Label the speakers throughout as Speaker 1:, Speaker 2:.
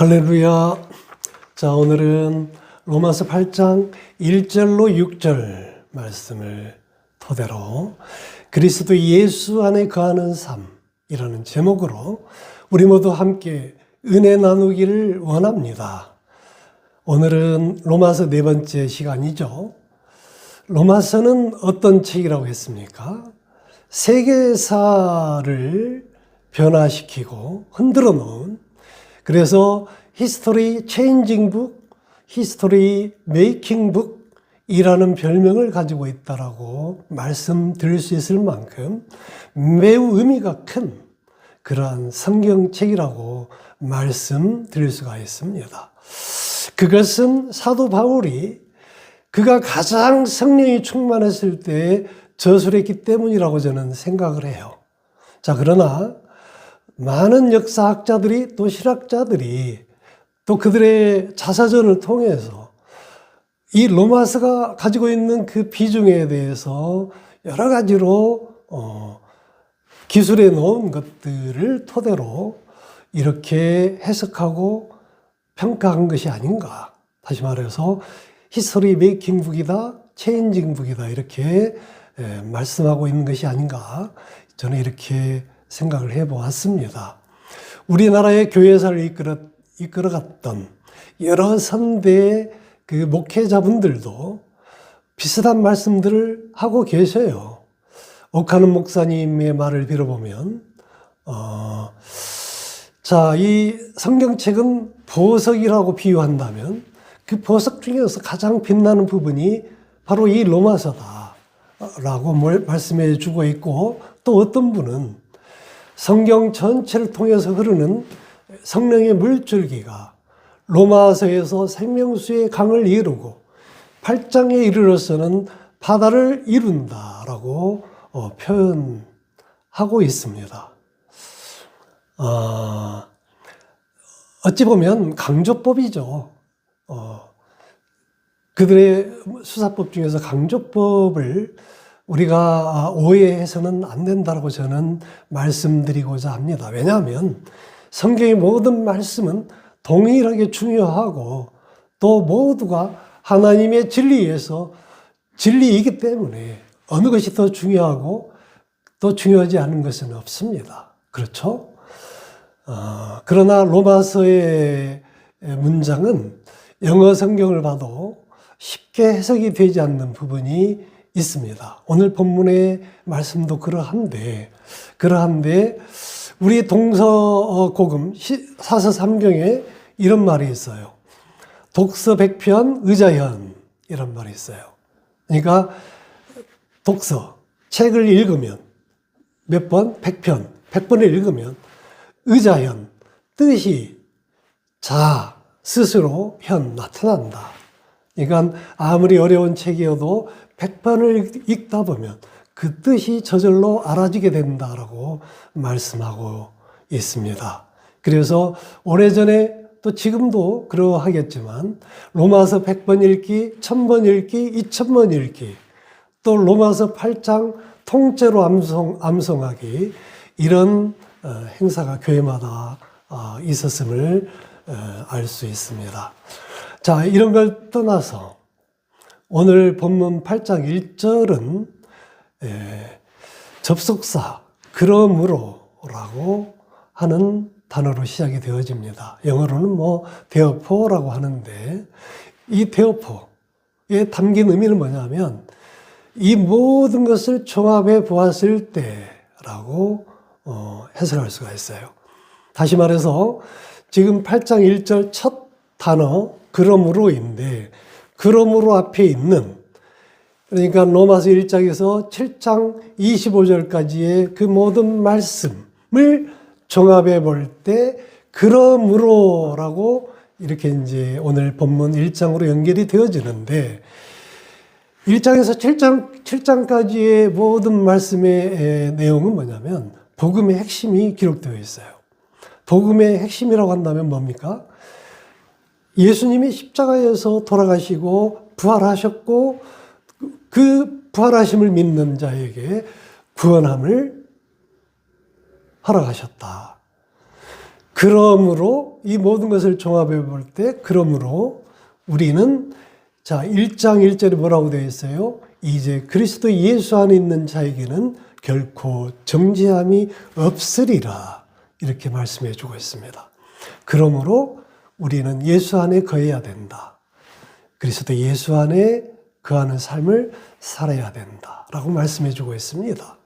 Speaker 1: 할렐루야. 자, 오늘은 로마서 8장 1절로 6절 말씀을 토대로 그리스도 예수 안에 거하는 삶이라는 제목으로 우리 모두 함께 은혜 나누기를 원합니다. 오늘은 로마서 네 번째 시간이죠. 로마서는 어떤 책이라고 했습니까? 세계사를 변화시키고 흔들어 놓은 그래서 히스토리 체인징 북, 히스토리 메이킹 북이라는 별명을 가지고 있다라고 말씀드릴 수 있을 만큼 매우 의미가 큰 그러한 성경책이라고 말씀드릴 수가 있습니다. 그것은 사도 바울이 그가 가장 성령이 충만했을 때 저술했기 때문이라고 저는 생각을 해요. 자, 그러나 많은 역사학자들이 또 실학자들이 또 그들의 자사전을 통해서 이 로마서가 가지고 있는 그 비중에 대해서 여러 가지로 어, 기술해 놓은 것들을 토대로 이렇게 해석하고 평가한 것이 아닌가. 다시 말해서 히스토리 메이킹 북이다, 체인징 북이다 이렇게 에, 말씀하고 있는 것이 아닌가. 저는 이렇게 생각을 해 보았습니다. 우리나라의 교회사를 이끌어, 이끌어갔던 여러 선대의 그 목회자분들도 비슷한 말씀들을 하고 계셔요. 옥하는 목사님의 말을 빌어보면, 어, 자, 이 성경책은 보석이라고 비유한다면 그 보석 중에서 가장 빛나는 부분이 바로 이 로마서다. 라고 말씀해 주고 있고 또 어떤 분은 성경 전체를 통해서 흐르는 성령의 물줄기가 로마서에서 생명수의 강을 이루고 8장에 이르러서는 바다를 이룬다라고 어, 표현하고 있습니다. 어, 어찌 보면 강조법이죠. 어, 그들의 수사법 중에서 강조법을 우리가 오해해서는 안 된다고 저는 말씀드리고자 합니다. 왜냐하면 성경의 모든 말씀은 동일하게 중요하고 또 모두가 하나님의 진리에서 진리이기 때문에 어느 것이 더 중요하고 또 중요하지 않은 것은 없습니다. 그렇죠? 어, 그러나 로마서의 문장은 영어 성경을 봐도 쉽게 해석이 되지 않는 부분이 있습니다. 오늘 본문의 말씀도 그러한데, 그러한데, 우리 동서고금 사서 삼경에 이런 말이 있어요. 독서 백편 의자현 이런 말이 있어요. 그러니까 독서 책을 읽으면 몇 번? 백편 백번을 읽으면 의자현 뜻이 자 스스로 현 나타난다. 그러니까 아무리 어려운 책이어도 100번을 읽다 보면 그 뜻이 저절로 알아지게 된다라고 말씀하고 있습니다. 그래서 오래전에 또 지금도 그러하겠지만 로마서 100번 읽기, 1000번 읽기, 2000번 읽기, 또 로마서 8장 통째로 암송, 암송하기 이런 어, 행사가 교회마다 어, 있었음을 어, 알수 있습니다. 자, 이런 걸 떠나서 오늘 본문 8장 1절은 접속사 그러므로라고 하는 단어로 시작이 되어집니다. 영어로는 뭐 therefore 하는데 이 therefore에 담긴 의미는 뭐냐면 이 모든 것을 종합해 보았을 때라고 어, 해석할 수가 있어요. 다시 말해서 지금 8장 1절 첫 단어 그러므로인데 그러므로 앞에 있는 그러니까 로마서 1장에서 7장 25절까지의 그 모든 말씀을 종합해 볼 때 그러므로라고 이렇게 이제 오늘 본문 1장으로 연결이 되어지는데 1장에서 7장, 7장까지의 모든 말씀의 내용은 뭐냐면 복음의 핵심이 기록되어 있어요. 복음의 핵심이라고 한다면 뭡니까? 예수님이 십자가에서 돌아가시고 부활하셨고 그 부활하심을 믿는 자에게 구원함을 허락하셨다. 그러므로 이 모든 것을 종합해 볼 때 그러므로 우리는 자 1장 1절에 뭐라고 되어 있어요? 이제 그리스도 예수 안에 있는 자에게는 결코 정죄함이 없으리라 이렇게 말씀해 주고 있습니다. 그러므로 우리는 예수 안에 거해야 된다. 그리스도 예수 안에 거하는 삶을 살아야 된다 라고 말씀해 주고 있습니다.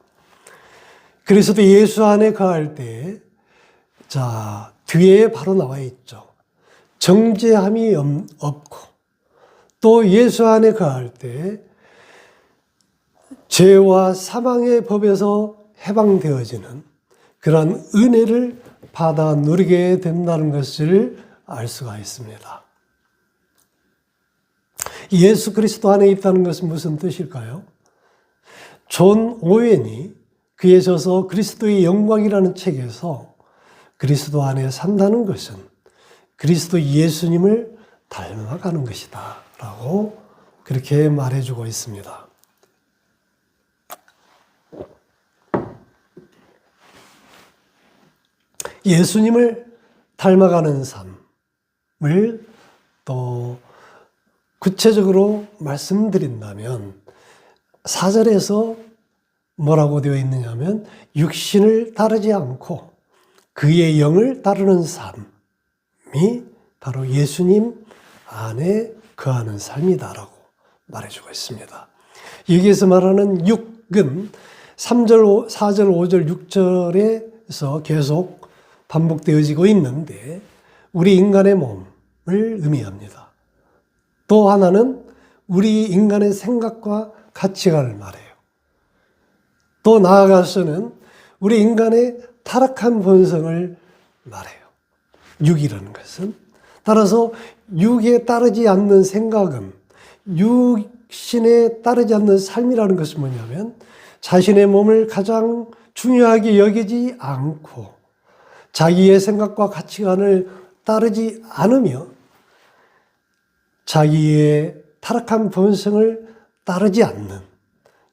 Speaker 1: 그리스도 예수 안에 거할 때, 자, 뒤에 바로 나와 있죠. 정죄함이 없- 없고, 또 예수 안에 거할 때, 죄와 사망의 법에서 해방되어지는 그러한 은혜를 받아 누리게 된다는 것을 알 수가 있습니다. 예수 그리스도 안에 있다는 것은 무슨 뜻일까요? 존 오웬이 그에 져서 그리스도의 영광이라는 책에서 그리스도 안에 산다는 것은 그리스도 예수님을 닮아가는 것이다. 라고 그렇게 말해주고 있습니다. 예수님을 닮아가는 삶 을 또 구체적으로 말씀드린다면 사절에서 뭐라고 되어 있느냐면 육신을 따르지 않고 그의 영을 따르는 삶이 바로 예수님 안에 거하는 삶이다라고 말해주고 있습니다. 여기에서 말하는 육은 3절, 4절, 5절, 6절에서 계속 반복되어지고 있는데 우리 인간의 몸을 의미합니다. 또 하나는 우리 인간의 생각과 가치관을 말해요. 또 나아가서는 우리 인간의 타락한 본성을 말해요. 육이라는 것은. 따라서 육에 따르지 않는 생각은 육신에 따르지 않는 삶이라는 것은 뭐냐면 자신의 몸을 가장 중요하게 여기지 않고 자기의 생각과 가치관을 따르지 않으며 자기의 타락한 본성을 따르지 않는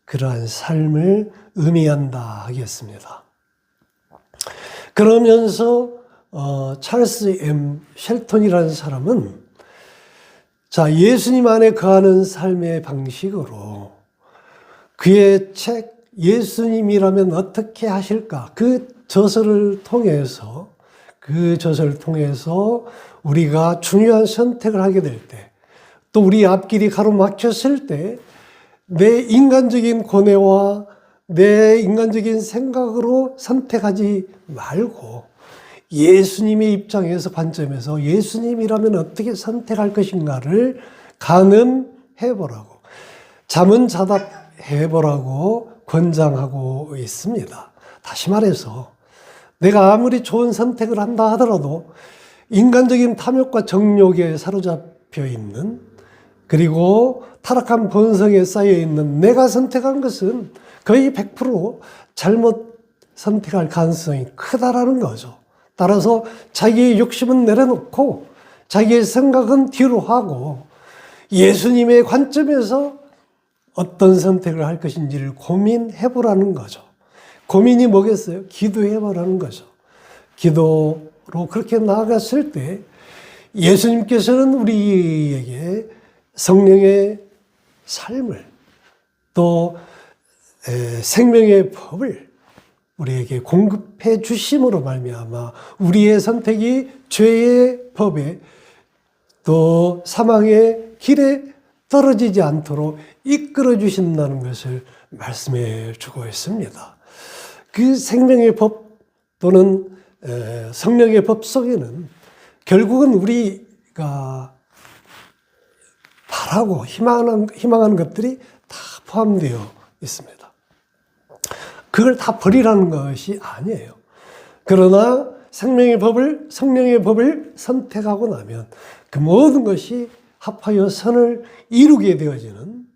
Speaker 1: 그러한 삶을 의미한다 하겠습니다. 그러면서 어, 찰스 M 셸턴이라는 사람은 자 예수님 안에 거하는 삶의 방식으로 그의 책 예수님이라면 어떻게 하실까 그 저서를 통해서 그 저서를 통해서 우리가 중요한 선택을 하게 될 때 또 우리 앞길이 가로막혔을 때 내 인간적인 고뇌와 내 인간적인 생각으로 선택하지 말고 예수님의 입장에서 관점에서 예수님이라면 어떻게 선택할 것인가를 가늠해 보라고 잠은 자답 해 보라고 권장하고 있습니다. 다시 말해서 내가 아무리 좋은 선택을 한다 하더라도 인간적인 탐욕과 정욕에 사로잡혀 있는 그리고 타락한 본성에 쌓여 있는 내가 선택한 것은 거의 100% 잘못 선택할 가능성이 크다라는 거죠. 따라서 자기의 욕심은 내려놓고 자기의 생각은 뒤로 하고 예수님의 관점에서 어떤 선택을 할 것인지를 고민해 보라는 거죠. 고민이 뭐겠어요? 기도해 보라는 거죠. 기도로 그렇게 나아갔을 때 예수님께서는 우리에게 성령의 삶을 또 생명의 법을 우리에게 공급해 주심으로 말미암아 우리의 선택이 죄의 법에 또 사망의 길에 떨어지지 않도록 이끌어 주신다는 것을 말씀해 주고 있습니다. 그 생명의 법 또는 성령의 법 속에는 결국은 우리가 바라고 희망하는, 희망하는 것들이 다 포함되어 있습니다. 그걸 다 버리라는 것이 아니에요. 그러나 생명의 법을, 성령의 법을 선택하고 나면 그 모든 것이 합하여 선을 이루게 되어지는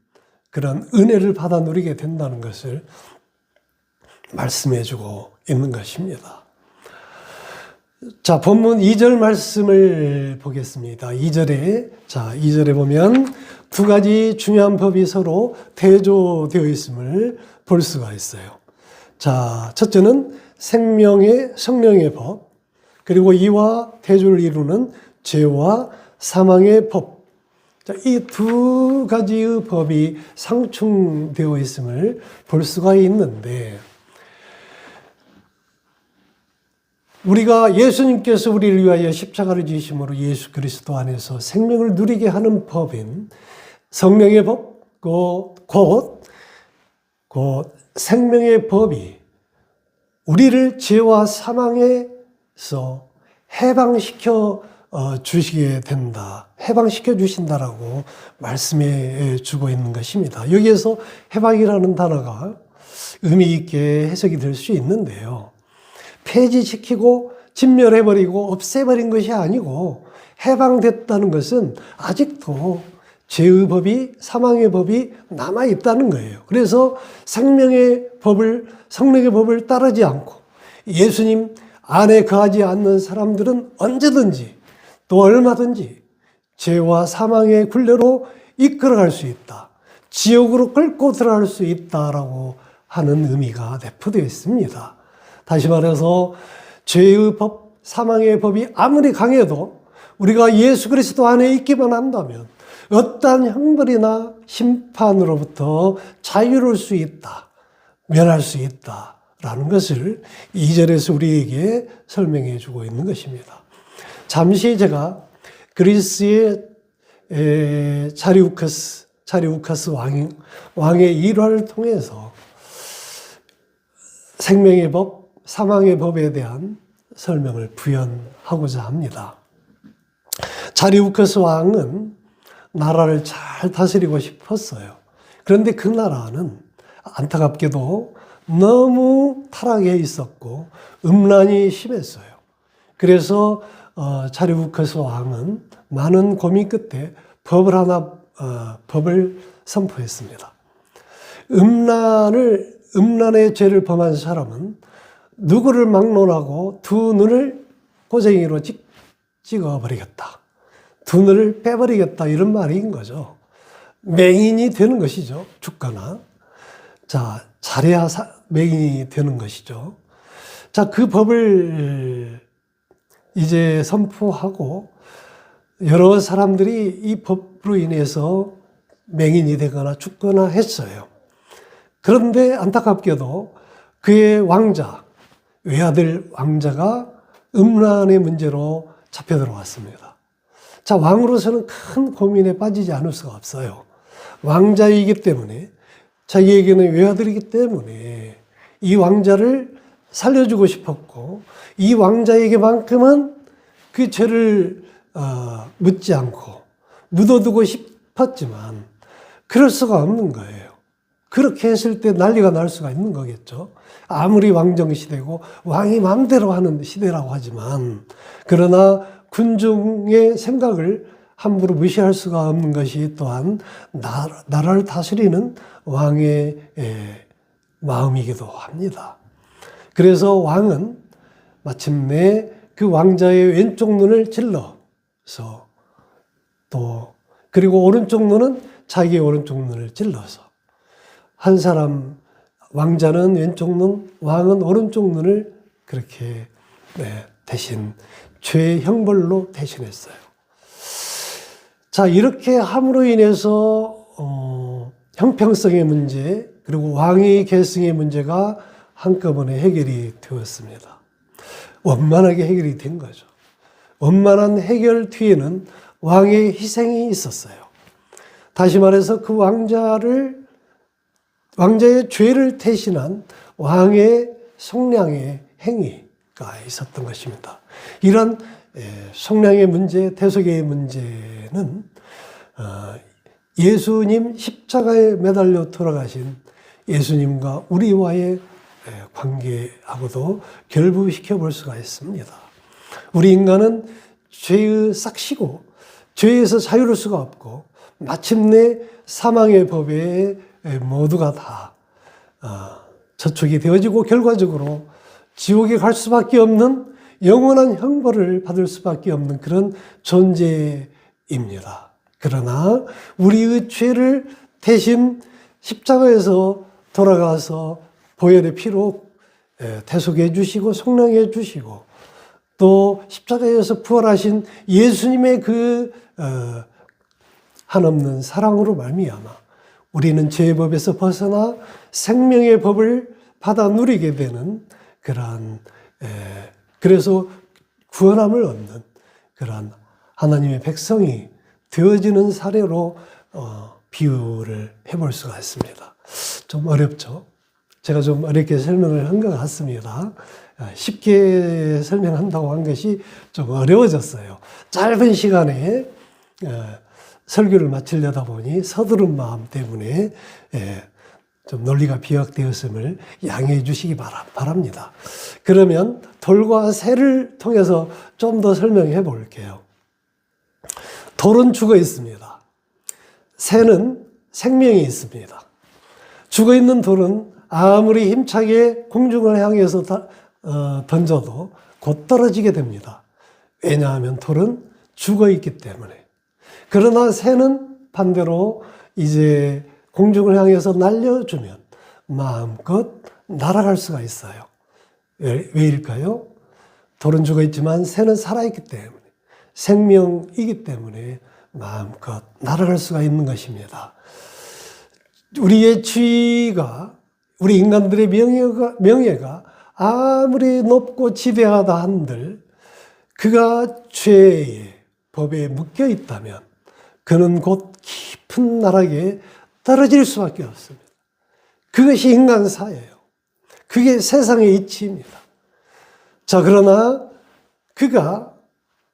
Speaker 1: 그런 은혜를 받아 누리게 된다는 것을 말씀해 주고 있는 것입니다. 자, 본문 2절 말씀을 보겠습니다. 2절에, 자, 2절에 보면 두 가지 중요한 법이 서로 대조되어 있음을 볼 수가 있어요. 자, 첫째는 생명의, 성령의 법, 그리고 이와 대조를 이루는 죄와 사망의 법. 이두 가지의 법이 상충되어 있음을 볼 수가 있는데, 우리가 예수님께서 우리를 위하여 십자가를 지심으로 예수 그리스도 안에서 생명을 누리게 하는 법인 성령의 법, 곧, 곧, 곧 생명의 법이 우리를 죄와 사망에서 해방시켜 어, 주시게 된다. 해방시켜 주신다라고 말씀해 주고 있는 것입니다. 여기에서 해방이라는 단어가 의미 있게 해석이 될 수 있는데요. 폐지시키고 진멸해버리고 없애버린 것이 아니고 해방됐다는 것은 아직도 죄의 법이 사망의 법이 남아 있다는 거예요. 그래서 생명의 법을 성령의 법을 따르지 않고 예수님 안에 거하지 않는 사람들은 언제든지 또 얼마든지 죄와 사망의 굴레로 이끌어갈 수 있다. 지옥으로 끌고 들어갈 수 있다라고 하는 의미가 내포되어 있습니다. 다시 말해서 죄의 법, 사망의 법이 아무리 강해도 우리가 예수 그리스도 안에 있기만 한다면 어떠한 형벌이나 심판으로부터 자유로울 수 있다. 면할 수 있다. 라는 것을 이절에서 우리에게 설명해 주고 있는 것입니다. 잠시 제가 그리스의 자리우카스, 자리우카스 왕, 왕의 일화를 통해서 생명의 법, 사망의 법에 대한 설명을 부연하고자 합니다. 자리우카스 왕은 나라를 잘 다스리고 싶었어요. 그런데 그 나라는 안타깝게도 너무 타락해 있었고 음란이 심했어요. 그래서 어, 자리우크스 왕은 많은 고민 끝에 법을 하나 어, 법을 선포했습니다. 음란을 음란의 죄를 범한 사람은 누구를 막론하고 두 눈을 고쟁이로 찍, 찍어버리겠다. 두 눈을 빼버리겠다. 이런 말인 거죠. 맹인이 되는 것이죠. 죽거나. 자, 잘해야 사, 맹인이 되는 것이죠. 자, 그 법을 이제 선포하고 여러 사람들이 이 법으로 인해서 맹인이 되거나 죽거나 했어요. 그런데 안타깝게도 그의 왕자, 외아들 왕자가 음란의 문제로 잡혀 들어왔습니다. 자, 왕으로서는 큰 고민에 빠지지 않을 수가 없어요. 왕자이기 때문에, 자기에게는 외아들이기 때문에 이 왕자를 살려주고 싶었고, 이 왕자에게만큼은 그 죄를 어, 묻지 않고 묻어두고 싶었지만, 그럴 수가 없는 거예요. 그렇게 했을 때 난리가 날 수가 있는 거겠죠. 아무리 왕정 시대고 왕이 마음대로 하는 시대라고 하지만 그러나 군중의 생각을 함부로 무시할 수가 없는 것이 또한 나라 를 다스리는 왕의 마음이기도 합니다. 그래서 왕은 마침내 그 왕자의 왼쪽 눈을 찔러서 또 그리고 오른쪽 눈은 자기의 오른쪽 눈을 찔러서 한 사람 왕자는 왼쪽 눈, 왕은 오른쪽 눈을 그렇게 네, 대신 죄의 형벌로 대신했어요. 자 이렇게 함으로 인해서 어, 형평성의 문제 그리고 왕위 계승의 문제가 한꺼번에 해결이 되었습니다. 원만하게 해결이 된 거죠. 원만한 해결 뒤에는 왕의 희생이 있었어요. 다시 말해서 그 왕자를 왕자의 죄를 대신한 왕의 속량의 행위가 있었던 것입니다. 이런 속량의 문제, 대속의 문제는 어, 예수님 십자가에 매달려 돌아가신 예수님과 우리와의 관계하고도 결부시켜 볼 수가 있습니다. 우리 인간은 죄의 싹시고 죄에서 자유로울 수가 없고 마침내 사망의 법에 모두가 다 어, 저축이 되어지고 결과적으로 지옥에 갈 수밖에 없는 영원한 형벌을 받을 수밖에 없는 그런 존재입니다. 그러나 우리의 죄를 대신 십자가에서 돌아가서 보혈의 피로 대속해 주시고 속량해 주시고 또 십자가에서 부활하신 예수님의 그 어, 한없는 사랑으로 말미암아 우리는 죄의 법에서 벗어나 생명의 법을 받아 누리게 되는 그러한 에, 그래서 구원함을 얻는 그러한 하나님의 백성이 되어지는 사례로 어, 비유를 해볼 수가 있습니다. 좀 어렵죠? 제가 좀 어렵게 설명을 한 것 같습니다. 아, 쉽게 설명한다고 한 것이 좀 어려워졌어요. 짧은 시간에 어, 설교를 마치려다 보니 서두른 마음 때문에 예, 좀 논리가 비약되었음을 양해해 주시기 바랍니다. 그러면 돌과 새를 통해서 좀 더 설명해 볼게요. 돌은 죽어 있습니다. 새는 생명이 있습니다. 죽어 있는 돌은 아무리 힘차게 공중을 향해서 다- 어, 던져도 곧 떨어지게 됩니다. 왜냐하면 돌은 죽어 있기 때문에. 그러나 새는 반대로 이제 공중을 향해서 날려주면 마음껏 날아갈 수가 있어요. 왜, 왜일까요? 돌은 죽어 있지만 새는 살아있기 때문에 생명이기 때문에 마음껏 날아갈 수가 있는 것입니다. 우리의 지위가 우리 인간들의 명예가, 명예가 아무리 높고 지대하다 한들 그가 죄의 법에 묶여 있다면 그는 곧 깊은 나락에 떨어질 수밖에 없습니다. 그것이 인간 사예요. 그게 세상의 이치입니다. 자, 그러나 그가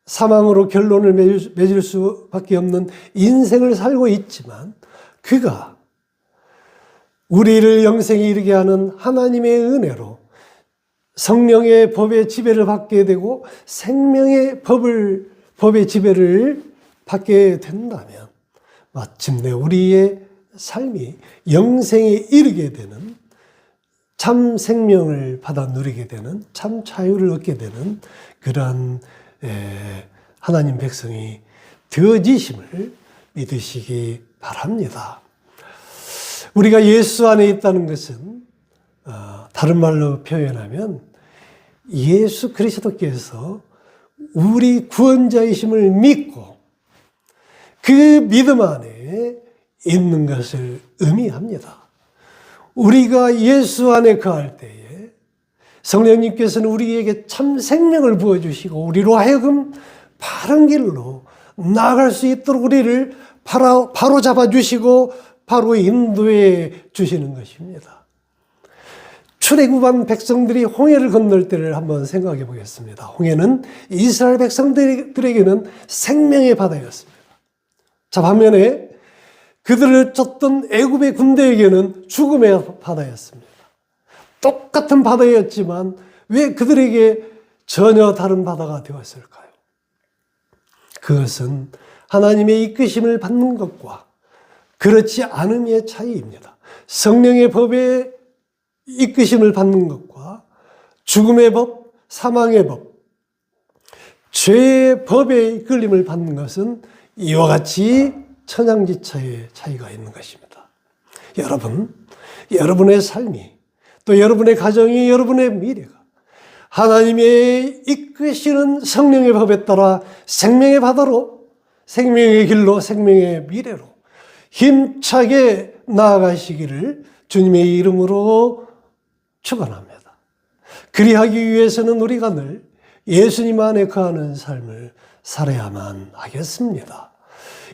Speaker 1: 사망으로 결론을 맺을 수밖에 없는 인생을 살고 있지만 그가 우리를 영생에 이르게 하는 하나님의 은혜로 성령의 법의 지배를 받게 되고 생명의 법을 법의 지배를 받게 된다면 마침내 우리의 삶이 영생에 이르게 되는 참 생명을 받아 누리게 되는 참 자유를 얻게 되는 그러한 에, 하나님 백성이 되어지심을 믿으시기 바랍니다. 우리가 예수 안에 있다는 것은 어, 다른 말로 표현하면 예수 그리스도께서 우리 구원자이심을 믿고 그 믿음 안에 있는 것을 의미합니다. 우리가 예수 안에 거할 때에 성령님께서는 우리에게 참 생명을 부어주시고 우리로 하여금 바른 길로 나아갈 수 있도록 우리를 바로, 바로 잡아주시고 바로 인도해 주시는 것입니다. 출애굽한 백성들이 홍해를 건널 때를 한번 생각해 보겠습니다. 홍해는 이스라엘 백성들에게는 생명의 바다였습니다. 자 반면에 그들을 쫓던 애굽의 군대에게는 죽음의 바다였습니다. 똑같은 바다였지만 왜 그들에게 전혀 다른 바다가 되었을까요? 그것은 하나님의 이끄심을 받는 것과 그렇지 않음의 차이입니다. 성령의 법에 이끄심을 받는 것과 죽음의 법, 사망의 법, 죄의 법에 이끌림을 받는 것은 이와 같이 천양지차의 차이가 있는 것입니다. 여러분, 여러분의 삶이 또 여러분의 가정이 여러분의 미래가 하나님의 이끄시는 성령의 법에 따라 생명의 바다로 생명의 길로 생명의 미래로 힘차게 나아가시기를 주님의 이름으로 축원합니다. 그리하기 위해서는 우리가 늘 예수님 안에 거하는 삶을 살아야만 하겠습니다.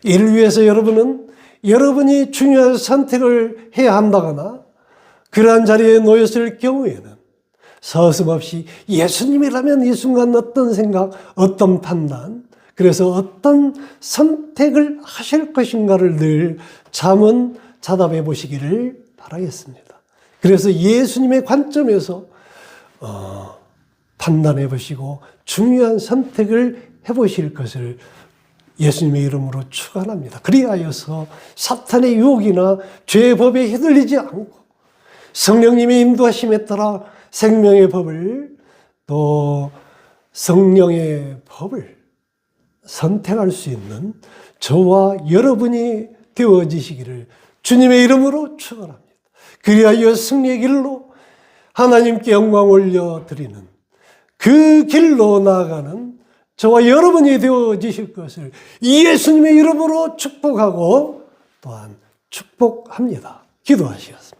Speaker 1: 이를 위해서 여러분은 여러분이 중요한 선택을 해야 한다거나 그러한 자리에 놓였을 경우에는 서슴없이 예수님이라면 이 순간 어떤 생각, 어떤 판단, 그래서 어떤 선택을 하실 것인가를 늘 잠은 자답해 보시기를 바라겠습니다. 그래서 예수님의 관점에서 어, 판단해 보시고 중요한 선택을 해 보실 것을 예수님의 이름으로 축원합니다. 그리하여서 사탄의 유혹이나 죄의 법에 휘둘리지 않고 성령님의 인도하심에 따라 생명의 법을 또 성령의 법을 선택할 수 있는 저와 여러분이 되어지시기를 주님의 이름으로 축원합니다. 그리하여 승리의 길로 하나님께 영광 올려 드리는 그 길로 나아가는 저와 여러분이 되어지실 것을 예수님의 이름으로 축복하고 또한 축복합니다. 기도하시겠습니다.